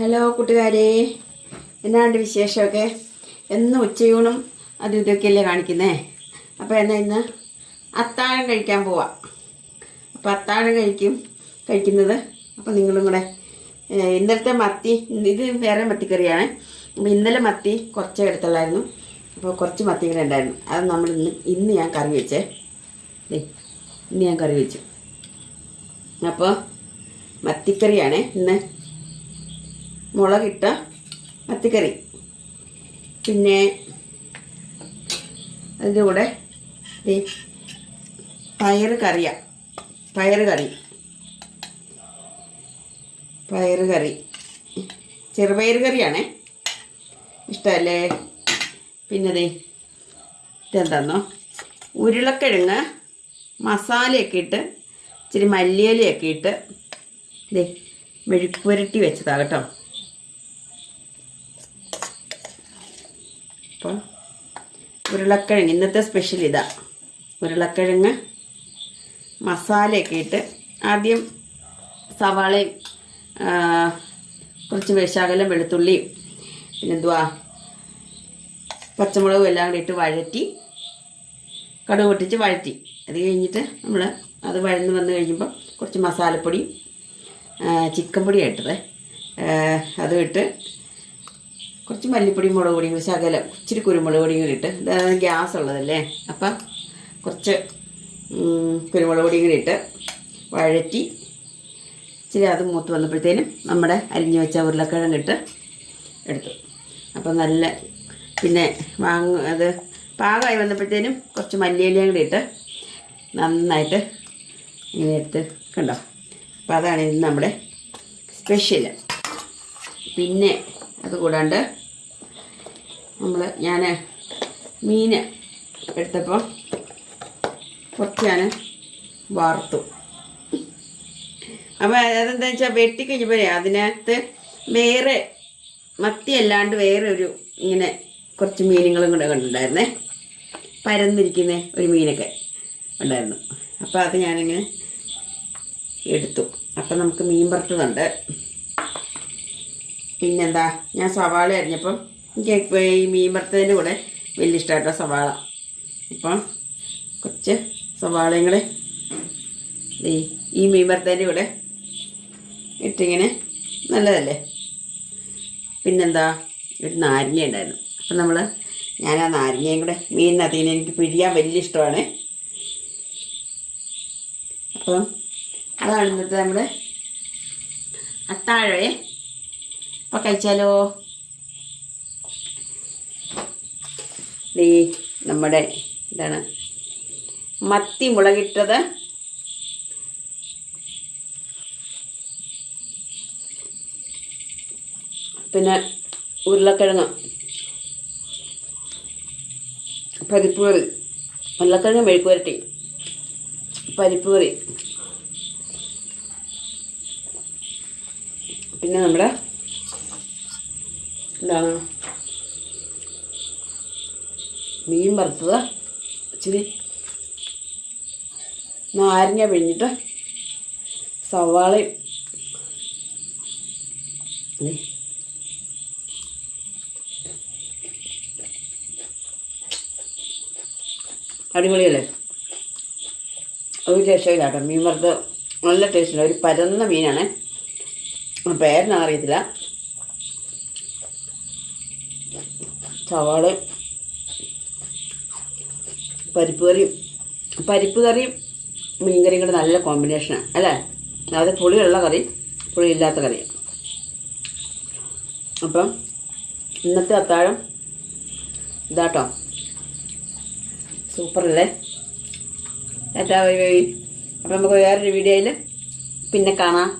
Hello കൂട്ടുകാരെ. എന്നാണ്ട് വിശേഷമൊക്കെ? എന്നും ഉച്ചയൂണും അത് ഇതൊക്കെയല്ലേ കാണിക്കുന്നേ? അപ്പോൾ എന്നാ ഇന്ന്? അത്താഴം കഴിക്കാൻ പോവാം. അപ്പോൾ അത്താഴം കഴിക്കും കഴിക്കുന്നത്. അപ്പോൾ നിങ്ങളും കൂടെ ഇന്നലത്തെ മത്തി ഇത് വേറെ മത്തിക്കറിയാണ്. അപ്പോൾ ഇന്നലെ മത്തി കുറച്ചേ എടുത്തുള്ളായിരുന്നു. അപ്പോൾ കുറച്ച് മത്തി കൂടെ ഉണ്ടായിരുന്നു. അത് നമ്മൾ ഇന്ന് ഇന്ന് ഞാൻ കറി വെച്ചേ. ഇന്ന് ഞാൻ കറി വെച്ചു. അപ്പോൾ മത്തിക്കറിയാണ് ഇന്ന് മുളകിട്ട മത്തിക്കറി പിന്നെ അതിന്റെ കൂടെ ദേ പയർ കറിയ. പയർ കറി. പയർ കറി. ചെറുപയർ കറിയാണേ. ഇഷ്ടമല്ലേ പിന്നെ ദേ ഇതെന്താന്നോ? ഉരുളക്കിഴങ്ങ് മസാലയൊക്കെ ഇട്ട് ഇച്ചിരി മല്ലിയിലയൊക്കെ ഇട്ട് ദേ മെഴുക്കുപുരട്ടി വെച്ചതാ കേട്ടോ അപ്പോൾ ഉരുളക്കിഴങ്ങ്. ഇന്നത്തെ സ്പെഷ്യൽ ഇതാ. ഉരുളക്കിഴങ്ങ് മസാലയൊക്കെ ഇട്ട് ആദ്യം സവാളയും കുറച്ച് വേശാകലം വെളുത്തുള്ളിയും പിന്നെന്തുവാ പച്ചമുളകും എല്ലാം കൂടി ഇട്ട് വഴറ്റി കടുക് പൊട്ടിച്ച് വഴറ്റി. അത് കഴിഞ്ഞിട്ട് നമ്മൾ അത് വഴന്ന് വന്ന് കഴിയുമ്പോൾ കുറച്ച് മസാലപ്പൊടി ചിക്കൻ പൊടി ഇട്ടത്. അതും ഇട്ട് കുറച്ച് മല്ലിപ്പൊടിയും മുളക് പൊടിയും കൂടി ശകലം ഇച്ചിരി കുരുമുളക് പൊടിയും കൂടി ഇട്ട് ഇത് ഗ്യാസ് ഉള്ളതല്ലേ? അപ്പം കുറച്ച് കുരുമുളക് പൊടിയും കൂടി ഇട്ട് വഴറ്റി ഇച്ചിരി അത് മൂത്ത് വന്നപ്പോഴത്തേനും നമ്മുടെ അരിഞ്ഞു വെച്ച ഉരുളക്കിഴങ്ങ് ഇട്ട് എടുത്തു. അപ്പം നല്ല പിന്നെ വാങ്ങ അത് പാകമായി വന്നപ്പോഴത്തേനും കുറച്ച് മല്ലിയിലയും കൂടി ഇട്ട് നന്നായിട്ട് ഇങ്ങനെ എടുത്ത് കണ്ടോ? അപ്പം അതാണ് ഇന്ന് നമ്മുടെ സ്പെഷ്യൽ പിന്നെ അത് കൂടാണ്ട് നമ്മൾ ഞാൻ മീൻ എടുത്തപ്പോൾ കുറച്ച് ഞാൻ വാർത്തു. അപ്പോൾ അതെന്താ വെച്ചാൽ വെട്ടിക്കഴിഞ്ഞപ്പോൾ അതിനകത്ത് വേറെ മത്തി അല്ലാണ്ട് വേറെ ഒരു ഇങ്ങനെ കുറച്ച് മീനുകളും കൂടെ കണ്ടിട്ടുണ്ടായിരുന്നേ. പരന്നിരിക്കുന്ന ഒരു മീനൊക്കെ ഉണ്ടായിരുന്നു. അപ്പോൾ അത് ഞാനിങ്ങനെ എടുത്തു. അപ്പം നമുക്ക് മീൻ വറുത്തതുണ്ട്. പിന്നെന്താ? ഞാൻ സവാള അരിഞ്ഞപ്പം എനിക്ക് ഈ മീൻ വറുത്തതിന്റെ കൂടെ വലിയ ഇഷ്ടമായിട്ടോ സവാള. ഇപ്പം കുറച്ച് സവാളയും കൂടെ ഈ മീൻ വറുത്തതിന്റെ കൂടെ ഇട്ടിങ്ങനെ നല്ലതല്ലേ? പിന്നെന്താ? ഒരു നാരങ്ങ ഉണ്ടായിരുന്നു. അപ്പം നമ്മൾ ഞാൻ ആ നാരങ്ങയും കൂടെ മീനിനകത്തിന് എനിക്ക് പിഴിയാൻ വലിയ ഇഷ്ടമാണ്. അപ്പം അതാണ് ഇന്നത്തെ നമ്മുടെ അത്താഴേ അപ്പം കഴിച്ചാലോ? ദേ നമ്മുടെ എന്താണ് മത്തി മുളകിട്ടത്. പിന്നെ ഉരുളക്കിഴങ്ങ്. പരിപ്പ് കറി. ഉരുളക്കിഴങ്ങ് മെഴുക്ക് പുരട്ടി പരിപ്പ് കറി. പിന്നെ നമ്മുടെ എന്താണ് മീൻ വറുത്തത്. ഇച്ചിരി നാരങ്ങ പിഴിഞ്ഞിട്ട് സവാളയും. അടിപൊളിയല്ലേ? ഒരു രക്ഷയില്ല കേട്ടോ. മീൻ വറുത്ത് നല്ല ടേസ്റ്റുണ്ട്. ഒരു പരന്ന മീനാണ്. പേരിനാ സവാളയും സവാള പരിപ്പ് കറിയും പരിപ്പ് കറിയും മീൻകറിയും കൂടെ നല്ല കോമ്പിനേഷനാണ് അല്ലേ? അതായത് പുളിയുള്ള കറി പുളിയില്ലാത്ത കറി. അപ്പം ഇന്നത്തെ അത്താഴം ഇതാട്ടോ. സൂപ്പറല്ലേ ഏറ്റാ വൈ വൈ അപ്പം നമുക്ക് വേറൊരു വീഡിയോയിൽ പിന്നെ കാണാം.